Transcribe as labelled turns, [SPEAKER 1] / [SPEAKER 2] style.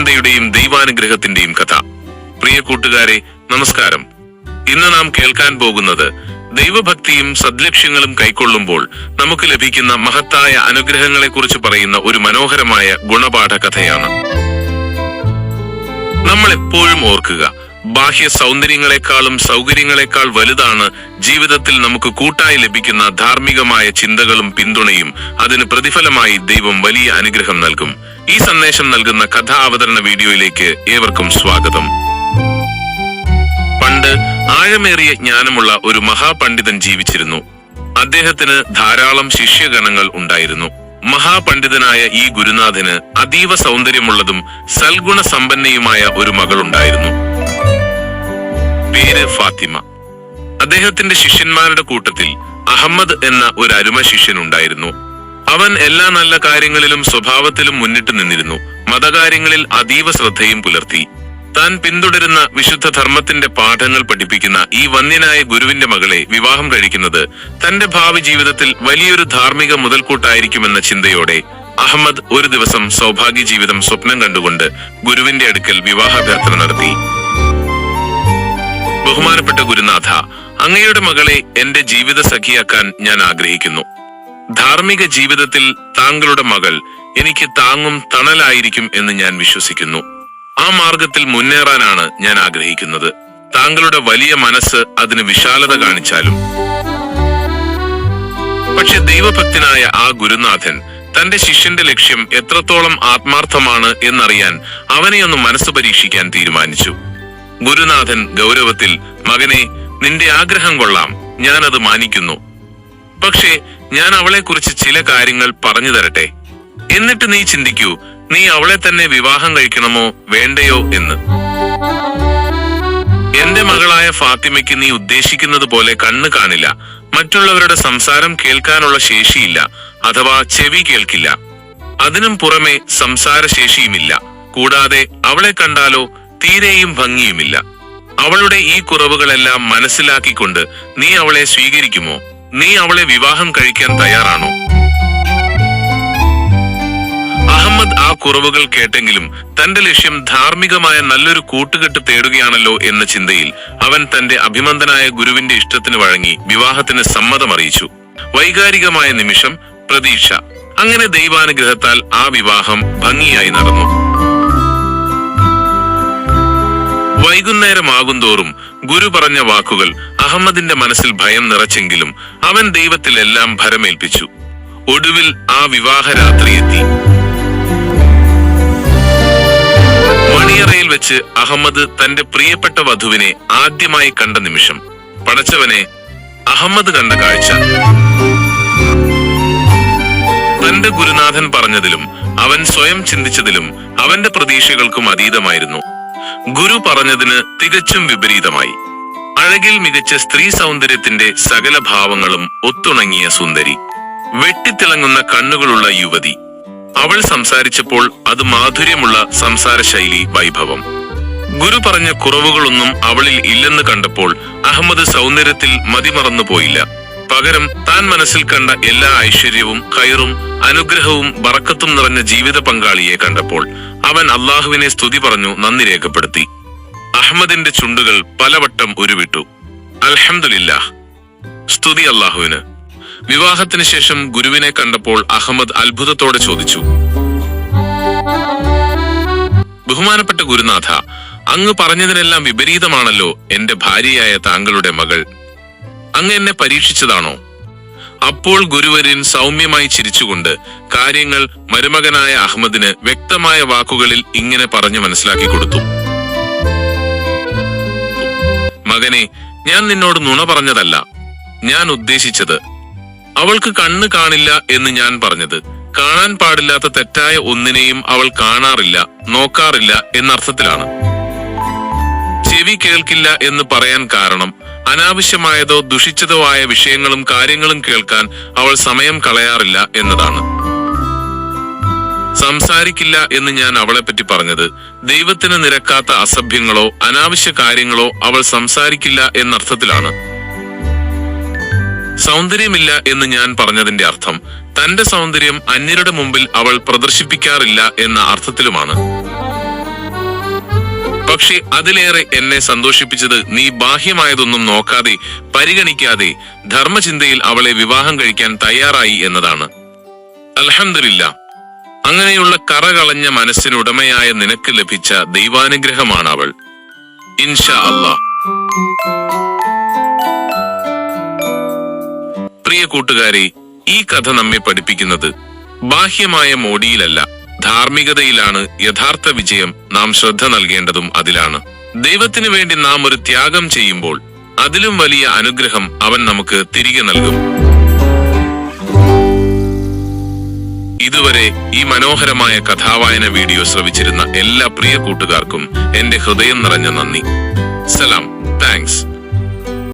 [SPEAKER 1] ദൈവചിന്തയുടെയും ദൈവാനുഗ്രഹത്തിന്റെയും കഥ. പ്രിയ കൂട്ടുകാരെ നമസ്കാരം. ഇന്ന് നാം കേൾക്കാൻ പോകുന്നത് ദൈവഭക്തിയും സദ്ലക്ഷ്യങ്ങളും കൈക്കൊള്ളുമ്പോൾ നമുക്ക് ലഭിക്കുന്ന മഹത്തായ അനുഗ്രഹങ്ങളെക്കുറിച്ച് പറയുന്ന ഒരു മനോഹരമായ ഗുണപാഠ കഥയാണ്. നമ്മൾ എപ്പോഴും ഓർക്കുക ബാഹ്യ സൗന്ദര്യങ്ങളെക്കാളും സൗകര്യങ്ങളെക്കാൾ വലുതാണ് ജീവിതത്തിൽ നമുക്ക് കൂട്ടായി ലഭിക്കുന്ന ധാർമ്മികമായ ചിന്തകളും പിന്തുണയും അതിന് പ്രതിഫലമായി ദൈവം വലിയ അനുഗ്രഹം നൽകും. ഈ സന്ദേശം നൽകുന്ന കഥാ അവതരണ വീഡിയോയിലേക്ക് ഏവർക്കും സ്വാഗതം. പണ്ട് ആഴമേറിയ ജ്ഞാനമുള്ള ഒരു മഹാപണ്ഡിതൻ ജീവിച്ചിരുന്നു. അദ്ദേഹത്തിന് ധാരാളം ശിഷ്യഗണങ്ങൾ ഉണ്ടായിരുന്നു. മഹാപണ്ഡിതനായ ഈ ഗുരുനാഥന് അതീവ സൗന്ദര്യമുള്ളതും സൽഗുണ സമ്പന്നയുമായ ഒരു മകളുണ്ടായിരുന്നു. പേര് ഫാത്തിമ. അദ്ദേഹത്തിന്റെ ശിഷ്യന്മാരുടെ കൂട്ടത്തിൽ അഹമ്മദ് എന്ന ഒരു അരുമ ശിഷ്യനുണ്ടായിരുന്നു. അവൻ എല്ലാ നല്ല കാര്യങ്ങളിലും സ്വഭാവത്തിലും മുന്നിട്ട് നിന്നിരുന്നു. മതകാര്യങ്ങളിൽ അതീവ ശ്രദ്ധയും പുലർത്തി. താൻ പിന്തുടരുന്ന വിശുദ്ധ ധർമ്മത്തിന്റെ പാഠങ്ങൾ പഠിപ്പിക്കുന്ന ഈ വന്യനായ ഗുരുവിന്റെ മകളെ വിവാഹം കഴിക്കുന്നത് തന്റെ ഭാവി ജീവിതത്തിൽ വലിയൊരു ധാർമ്മിക മുതൽക്കൂട്ടായിരിക്കുമെന്ന ചിന്തയോടെ അഹമ്മദ് ഒരു ദിവസം സൗഭാഗ്യ ജീവിതം സ്വപ്നം കണ്ടുകൊണ്ട് ഗുരുവിന്റെ അടുക്കൽ വിവാഹാഭ്യർത്ഥന നടത്തി. ബഹുമാനപ്പെട്ട ഗുരുനാഥ അങ്ങയുടെ മകളെ എന്റെ ജീവിത സഖിയാക്കാൻ ഞാൻ ആഗ്രഹിക്കുന്നു. ധാർമ്മിക ജീവിതത്തിൽ താങ്കളുടെ മകൾ എനിക്ക് താങ്ങും തണലായിരിക്കും എന്ന് ഞാൻ വിശ്വസിക്കുന്നു. ആ മാർഗത്തിൽ മുന്നേറാനാണ് ഞാൻ ആഗ്രഹിക്കുന്നത്. താങ്കളുടെ വലിയ മനസ്സ് അതിന് വിശാലത കാണിച്ചാലും. പക്ഷെ ദൈവഭക്തനായ ആ ഗുരുനാഥൻ തന്റെ ശിഷ്യന്റെ ലക്ഷ്യം എത്രത്തോളം ആത്മാർത്ഥമാണ് എന്നറിയാൻ അവനെ ഒന്ന് മനസ്സ് പരീക്ഷിക്കാൻ തീരുമാനിച്ചു. ഗുരുനാഥൻ ഗൗരവത്തിൽ മകനെ നിന്റെ ആഗ്രഹം കൊള്ളാം. ഞാനത് മാനിക്കുന്നു. പക്ഷേ ഞാൻ അവളെക്കുറിച്ച് ചില കാര്യങ്ങൾ പറഞ്ഞു തരട്ടെ. എന്നിട്ട് നീ ചിന്തിക്കൂ നീ അവളെ തന്നെ വിവാഹം കഴിക്കണമോ വേണ്ടയോ എന്ന്. എന്റെ മകളായ ഫാത്തിമയ്ക്ക് നീ ഉദ്ദേശിക്കുന്നത് പോലെ കണ്ണ് കാണില്ല. മറ്റുള്ളവരുടെ സംസാരം കേൾക്കാനുള്ള ശേഷിയില്ല അഥവാ ചെവി കേൾക്കില്ല. അതിനും പുറമെ സംസാര ശേഷിയുമില്ല കൂടാതെ അവളെ കണ്ടാലോ തീരെയും ഭംഗിയുമില്ല. അവളുടെ ഈ കുറവുകളെല്ലാം മനസ്സിലാക്കിക്കൊണ്ട് നീ അവളെ സ്വീകരിക്കുമോ? നീ അവളെ വിവാഹം കഴിക്കാൻ തയ്യാറാണോ? അഹമ്മദ് ആ കുറവുകൾ കേട്ടെങ്കിലും തന്റെ ലക്ഷ്യം ധാർമ്മികമായ നല്ലൊരു കൂട്ടുകെട്ട് തേടുകയാണല്ലോ എന്ന ചിന്തയിൽ അവൻ തന്റെ അഭിമന്ദനായ ഗുരുവിന്റെ ഇഷ്ടത്തിന് വഴങ്ങി വിവാഹത്തിന് സമ്മതമറിയിച്ചു. വൈകാരികമായ നിമിഷം പ്രതീക്ഷ. അങ്ങനെ ദൈവാനുഗ്രഹത്താൽ ആ വിവാഹം ഭംഗിയായി നടന്നു. വൈകുന്നേരമാകുന്തോറും ഗുരു പറഞ്ഞ വാക്കുകൾ അഹമ്മദിന്റെ മനസ്സിൽ ഭയം നിറച്ചെങ്കിലും അവൻ ദൈവത്തിലെല്ലാം ഭരമേൽപ്പിച്ചു. ഒടുവിൽ ആ വിവാഹരാത്രി എത്തി. മണിയറയിൽ വെച്ച് അഹമ്മദ് തന്റെ പ്രിയപ്പെട്ട വധുവിനെ ആദ്യമായി കണ്ട നിമിഷം പടച്ചവനെ അഹമ്മദ് കണ്ട കാഴ്ച. തന്റെ ഗുരുനാഥൻ പറഞ്ഞതിലും അവൻ സ്വയം ചിന്തിച്ചതിലും അവന്റെ പ്രതീക്ഷകൾക്കും അതീതമായിരുന്നു. ഗുരു പറഞ്ഞതിന് തികച്ചും വിപരീതമായി. അഴകിൽ മികച്ച സ്ത്രീ സൗന്ദര്യത്തിന്റെ സകല ഭാവങ്ങളും ഒത്തുണങ്ങിയ സുന്ദരി. വെട്ടിത്തിളങ്ങുന്ന കണ്ണുകളുള്ള യുവതി. അവൾ സംസാരിച്ചപ്പോൾ അത് മാധുര്യമുള്ള സംസാര ശൈലി വൈഭവം. ഗുരു പറഞ്ഞ കുറവുകളൊന്നും അവളിൽ ഇല്ലെന്ന് കണ്ടപ്പോൾ അഹമ്മദ് സൗന്ദര്യത്തിൽ മതിമറന്നു പോയില്ല. പകരം താൻ മനസ്സിൽ കണ്ട എല്ലാ ഐശ്വര്യവും കയറും അനുഗ്രഹവും ബറക്കത്തും നിറഞ്ഞ ജീവിത പങ്കാളിയെ കണ്ടപ്പോൾ അവൻ അള്ളാഹുവിനെ സ്തുതി പറഞ്ഞു നന്ദി രേഖപ്പെടുത്തി. അഹമ്മദിന്റെ ചുണ്ടുകൾ പലവട്ടം ഉരുവിട്ടു. അൽഹംദുലില്ലാഹ്. സ്തുതി അള്ളാഹുവിന് വിവാഹത്തിന് ശേഷം ഗുരുവിനെ കണ്ടപ്പോൾ അഹമ്മദ് അത്ഭുതത്തോടെ ചോദിച്ചു. ബഹുമാനപ്പെട്ട ഗുരുനാഥ അങ്ങ് പറഞ്ഞതിനെല്ലാം വിപരീതമാണല്ലോ എന്റെ ഭാര്യയായ താങ്കളുടെ മകൾ. അങ്ങ് എന്നെ പരീക്ഷിച്ചതാണോ? അപ്പോൾ ഗുരുവര്യൻ സൗമ്യമായി ചിരിച്ചുകൊണ്ട് കാര്യങ്ങൾ മരുമകനായ അഹമ്മദിന് വ്യക്തമായ വാക്കുകളിൽ ഇങ്ങനെ പറഞ്ഞു മനസ്സിലാക്കി കൊടുത്തു. മകനെ ഞാൻ നിന്നോട് നുണ പറഞ്ഞതല്ല. ഞാൻ ഉദ്ദേശിച്ചത് അവൾക്ക് കണ്ണ് കാണില്ല എന്ന് ഞാൻ പറഞ്ഞത്. കാണാൻ പാടില്ലാത്ത തെറ്റായ ഒന്നിനെയും അവൾ കാണാറില്ല നോക്കാറില്ല എന്നർത്ഥത്തിലാണ്. ചെവി കേൾക്കില്ല എന്ന് പറയാൻ കാരണം അനാവശ്യമായതോ ദുഷിച്ചതോ ആയ വിഷയങ്ങളും കാര്യങ്ങളും കേൾക്കാൻ അവൾ സമയം കളയാറില്ല എന്നതാണ്. സംസാരിക്കില്ല എന്ന് ഞാൻ അവളെപ്പറ്റി പറ്റി പറഞ്ഞത്. ദൈവത്തിന് നിരക്കാത്ത അസഭ്യങ്ങളോ അനാവശ്യ കാര്യങ്ങളോ അവൾ സംസാരിക്കില്ല എന്നർത്ഥത്തിലാണ്. സൗന്ദര്യമില്ല എന്ന് ഞാൻ പറഞ്ഞതിന്റെ അർത്ഥം. തന്റെ സൗന്ദര്യം അന്യരുടെ മുമ്പിൽ അവൾ പ്രദർശിപ്പിക്കാറില്ല എന്ന അർത്ഥത്തിലുമാണ്. പക്ഷേ അതിലേറെ എന്നെ സന്തോഷിപ്പിച്ചത് നീ ബാഹ്യമായതൊന്നും നോക്കാതെ പരിഗണിക്കാതെ ധർമ്മചിന്തയിൽ അവളെ വിവാഹം കഴിക്കാൻ തയ്യാറായി എന്നതാണ്. അൽഹംദുലില്ല. അങ്ങനെയുള്ള കറകളഞ്ഞ മനസ്സിനുടമയായ നിനക്ക് ലഭിച്ച ദൈവാനുഗ്രഹമാണ് അവൾ ഇൻഷാ അള്ളാ. പ്രിയ കൂട്ടുകാരെ ഈ കഥ നമ്മെ പഠിപ്പിക്കുന്നത് ബാഹ്യമായ മോടിയിലല്ല ധാർമ്മികതയിലാണ് യഥാർത്ഥ വിജയം നാം ശ്രദ്ധ നൽകേണ്ടതും അതിലാണ്. ദൈവത്തിനു വേണ്ടി നാം ഒരു ത്യാഗം ചെയ്യുമ്പോൾ അതിലും വലിയ അനുഗ്രഹം അവൻ നമുക്ക് തിരികെ നൽകും. ഇതുവരെ ഈ മനോഹരമായ കഥാവായന വീഡിയോ ശ്രവിച്ചിരുന്ന എല്ലാ പ്രിയ കൂട്ടുകാർക്കും എന്റെ ഹൃദയം നിറഞ്ഞ നന്ദി. സലാം. താങ്ക്സ്.